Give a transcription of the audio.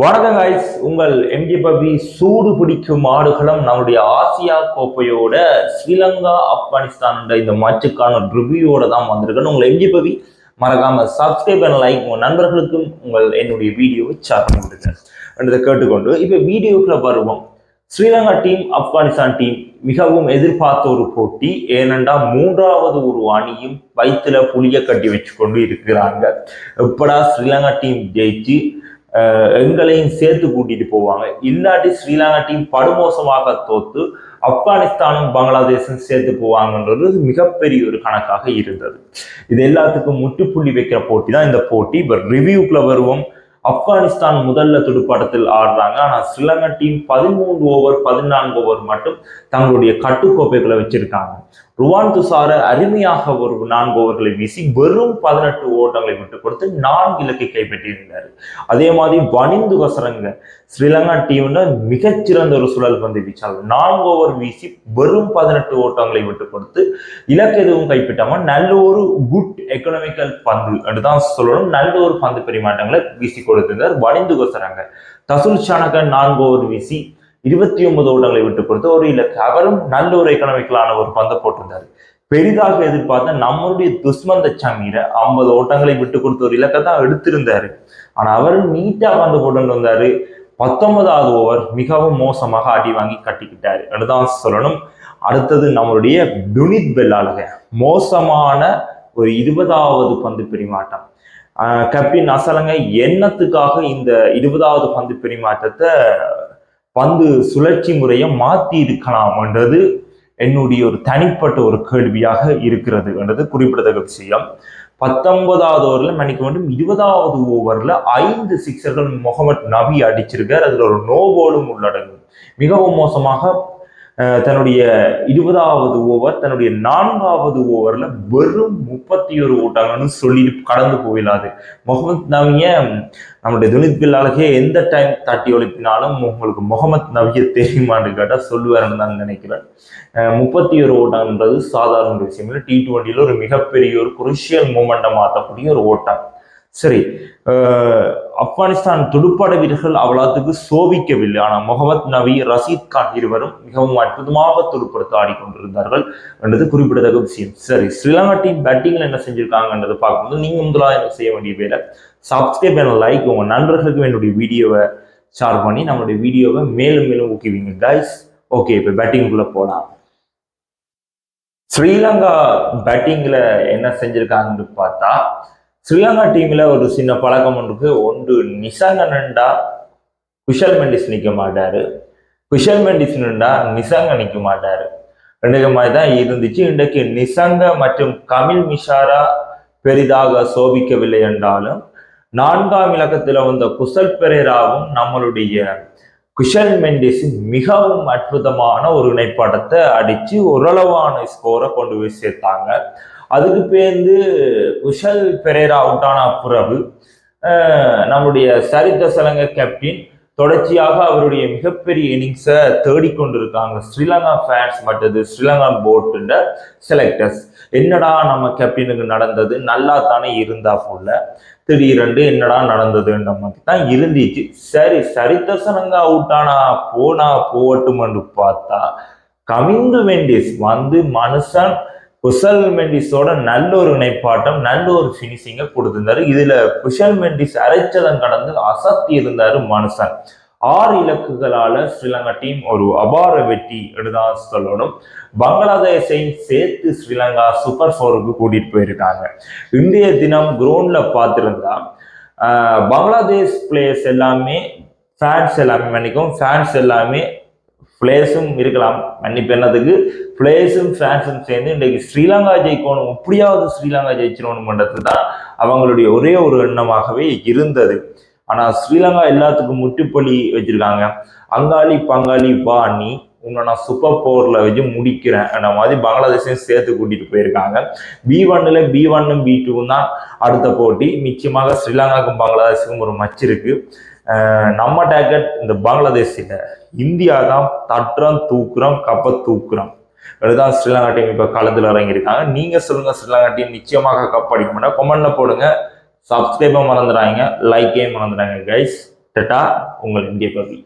வணக்கம் காய்ஸ் உங்கள் எம்ஜி பபி சூடு பிடிக்கும் ஆடுகளம் நம்முடைய ஆசியா கோப்பையோட ஸ்ரீலங்கா ஆப்கானிஸ்தான் இந்த மேட்சுக்கான ரிவ்யூவோட தான் வந்திருக்கேன் உங்கள் எம்ஜி பபி மறக்காம சப்ஸ்கிரைப் அண்ட் லைக் உங்கள் நண்பர்களுக்கும் உங்கள் என்னுடைய வீடியோவை ஷேர் பண்ணி என்றதை கேட்டுக்கொண்டு இப்போ வீடியோக்குள்ள வருவோம். ஸ்ரீலங்கா டீம் ஆப்கானிஸ்தான் டீம் மிகவும் எதிர்பார்த்த ஒரு போட்டி. ஏனென்றா மூன்றாவது ஒரு அணியும் வயிற்றுல புளிய கட்டி வச்சு கொண்டு இருக்கிறாங்க. எப்படா ஸ்ரீலங்கா டீம் ஜெயிச்சு எங்களையும் சேர்த்து கூட்டிட்டு போவாங்க. இல்லாட்டி ஸ்ரீலங்கா டீம் படுமோசமாக தோத்து ஆப்கானிஸ்தானும் பங்களாதேஷும் சேர்த்து போவாங்கன்றது மிகப்பெரிய ஒரு கணக்காக இருந்தது. இது எல்லாத்துக்கும் முற்றுப்புள்ளி வைக்கிற போட்டி தான் இந்த போட்டி. இப்போ ரிவ்யூக்குள்ள வருவோம். ஆப்கானிஸ்தான் முதல்ல துடுப்பாட்டத்தில் ஆடுறாங்க. ஆனால் ஸ்ரீலங்கா டீம் பதிமூன்று ஓவர் பதினான்கு ஓவர் மட்டும் தங்களுடைய கட்டுக்கோப்பைகளை வச்சிருக்காங்க. ருவான் துசார அருமையாக ஒரு நான்கு ஓவர்களை வீசி வெறும் பதினெட்டு ஓட்டங்களை விட்டு கொடுத்து நான்கு இலக்கை கைப்பற்றியிருந்தார். அதே மாதிரி வனிந்து வசரங்க ஸ்ரீலங்கா டீம்ல மிகச்சிறந்த ஒரு சுழல் பந்து வீச்சாளர். நான்கு ஓவர் வீசி வெறும் பதினெட்டு ஓட்டங்களை விட்டு கொடுத்து இலக்கு எதுவும் கைப்பற்றாம நல்ல ஒரு குட் எக்கனாமிக்கல் பந்து தான் சொல்லணும். நல்ல ஒரு பந்து பரிமாற்றங்களை வீசி கொடுத்திருந்தார் வனிந்து வசரங்க. தசுல் சானக நான்கு ஓவர் வீசி இருபத்தி ஒன்பது ஓட்டங்களை விட்டு கொடுத்து ஒரு இலக்கு அவரும் நல்ல ஒரு எக்கனாமிக்கலான ஒரு பந்தை போட்டிருந்தாரு. பெரிதாக எதிர்பார்த்த நம்மளுடைய துஷ்மந்த சமீர ஐம்பது ஓட்டங்களை விட்டு கொடுத்த ஒரு இலக்கை தான் எடுத்திருந்தாரு. ஆனா அவர் நீட்டா பந்து போட்டு வந்தாரு. பத்தொன்பதாவது ஓவர் மிகவும் மோசமாக அடி வாங்கி கட்டிக்கிட்டாரு. அதுதான் சொல்லணும். அடுத்தது நம்மளுடைய துனித் பெல்லாலக. மோசமான ஒரு இருபதாவது பந்து பரிமாட்டம். ஆஹ் கப்பின் அசலங்க எண்ணத்துக்காக இந்த இருபதாவது பந்து பரிமாற்றத்தை பந்து சுழற்சி முறையை மாற்றி இருக்கலாம்ன்றது என்னுடைய ஒரு தனிப்பட்ட ஒரு கேள்வியாக இருக்கிறது என்றது குறிப்பிடத்தக்க விஷயம். பத்தொன்பதாவது ஓவரில் மன்னிக்க வேண்டும் இருபதாவது ஓவரில் ஐந்து சிக்ஸர்கள் முகமது நபி அடிச்சிருக்கார். அதில் ஒரு நோ போலும் உள்ளடங்கும். மிகவும் மோசமாக தன்னுடைய இருபதாவது ஓவர் தன்னுடைய நான்காவது ஓவரில் வெறும் முப்பத்தி ஒரு ஓட்டாங்கன்னு சொல்லி கடந்து போயிடாது முகமது நவிய நம்முடைய துனித் பில்லாலுக்கே எந்த டைம் தட்டி ஒழிப்பினாலும் உங்களுக்கு முகமது நவிய தெரியுமான்னு கேட்டால் சொல்லுவாருன்னு தான் நினைக்கிறேன். முப்பத்தி ஒரு ஓட்டம்ன்றது சாதாரண ஒரு விஷயம் இல்லை. டி டுவெண்ட்டியில் ஒரு மிகப்பெரிய ஒரு குருஷியல் மூமெண்ட்டை மாற்றக்கூடிய ஒரு ஓட்டம். சரி ஆப்கானிஸ்தான் துடுப்பாட வீரர்கள் அவ்வளவுக்கு சோபிக்கவில்லை. ஆனால் முகமது நபி ரஷீத் கான் இருவரும் மிகவும் அற்புதமாக துடுப்படுத்த ஆடிக்கொண்டிருந்தார்கள் என்றது குறிப்பிடத்தக்க விஷயம். சரி ஸ்ரீலங்கா டீம் பேட்டிங்ல என்ன செஞ்சிருக்காங்கன்றது பார்க்கும்போது நீங்க முதலாக என்ன செய்ய வேண்டிய வேலை சப்ஸ்கிரைப் அண்ட் லைக் உங்க நண்பர்களுக்கு என்னுடைய வீடியோவை ஷேர் பண்ணி நம்மளுடைய வீடியோவை மேலும் மேலும் ஊக்குவிங்க கைஸ் ஓகே இப்போ பேட்டிங்குள்ள போகலாம் ஸ்ரீலங்கா பேட்டிங்ல என்ன செஞ்சிருக்காங்கன்னு பார்த்தா ஸ்ரீலங்கா டீம்ல ஒரு சின்ன பழக்கம் ஒன்று இருக்கு ஒன்று நிசாங்க நண்டா குஷல் மெண்டிஸ் நிற்க மாட்டாரு. குஷல் மெண்டிஸ் நின்றா நிசாங்க நிற்க மாட்டாரு. ரெண்டு மாதிரி தான் இருந்துச்சு. இன்றைக்கு நிசங்க மற்றும் கமில் மிஷாரா பெரிதாக சோபிக்கவில்லை என்றாலும் நான்காம் இலக்கத்தில் வந்த குசல் பெரேராவும் நம்மளுடைய குஷல் மெண்டிஸ் மிகவும் அற்புதமான ஒரு இணைப்பாட்டத்தை அடிச்சு ஓரளவான ஸ்கோரை கொண்டு போய் சேர்த்தாங்க. அதுக்கு பேர்ந்து குஷல் பெரேரா அவுட்டான பிறகு நம்முடைய சரித்த சலங்க கேப்டன் தொடர்ச்சியாக அவருடைய மிகப்பெரிய இன்னிங்ஸை தேடிக்கொண்டிருக்காங்க ஸ்ரீலங்கா ஃபேன்ஸ் மற்றது ஸ்ரீலங்கா போர்டுன்ற செலக்டர்ஸ் என்னடா நம்ம கேப்டனுக்கு நடந்தது? நல்லா தானே இருந்தா போல. திடீரென்று என்னடா நடந்ததுன்ற மாதிரி தான் இருந்துச்சு. சரி சரித்தசனங்க அவுட் ஆனா போனா போகட்டும்னு பார்த்தா கவிந்து வெண்டிஸ் வந்து மனுஷன் குஷல் மெண்டிஸோட நல்ல ஒரு இணைப்பாட்டம் நல்ல ஒரு ஃபினிஷிங்கை கொடுத்திருந்தாரு. இதுல குஷல் மெண்டிஸ் அரைச்சதன் கடந்து அசத்தி இருந்தாரு மனுஷன் ஆறு இலக்குகளால ஸ்ரீலங்கா டீம் ஒரு அபார வெற்றி எடுதான் சொல்லணும் பங்களாதேஷையும் சேர்த்து ஸ்ரீலங்கா சூப்பர் ஃபோருக்கு கூட்டிட்டு போயிருக்காங்க. இன்றைய தினம் கிரவுண்ட்ல பார்த்திருந்தா பங்களாதேஷ் பிளேயர்ஸ் எல்லாமே ஃபேன்ஸ் எல்லாமே மன்னிக்கும் ஃபேன்ஸ் எல்லாமே பிளேஸும் இருக்கலாம். மன்னிப்பு என்னதுக்கு? பிளேஸும் ஃபேன்ஸும் சேர்ந்து இன்றைக்கு ஸ்ரீலங்கா ஜெயிக்கணும். எப்படியாவது ஸ்ரீலங்கா ஜெயிச்சிடணும்ன்றது தான் அவங்களுடைய ஒரே ஒரு எண்ணமாகவே இருந்தது. ஆனால் ஸ்ரீலங்கா எல்லாத்துக்கும் முட்டுப்பலி வச்சிருக்காங்க. அங்காளி பங்காளி வா நீ உன்னை நான் சூப்பர் போரில் வச்சு முடிக்கிறேன் அந்த மாதிரி பங்களாதேஷையும் சேர்த்து கூட்டிகிட்டு போயிருக்காங்க. பி ஒன்னில் பி ஒன்னும் பி டூவும் தான் அடுத்த போட்டி. நிச்சயமாக ஸ்ரீலங்காவுக்கும் பங்களாதேஷுக்கும் ஒரு மச்சிருக்கு நம்ம டார்கெட் இந்த பங்களாதேஷில் இந்தியா தான் தட்டுறோம் தூக்குறோம் கப்ப தூக்குறோம். அதுதான் ஸ்ரீலங்கா டீம் இப்போ களத்தில் இறங்கியிருக்காங்க. நீங்கள் சொல்லுங்கள் ஸ்ரீலங்கா டீம் நிச்சயமாக கப் அடிக்க மாட்டா கொமெண்ட்ல போடுங்க. சப்ஸ்கிரைபும் மறந்துடாங்க லைக்கையும் மறந்துடாங்க கைஸ் டட்டா உங்கள் இந்திய பகுதி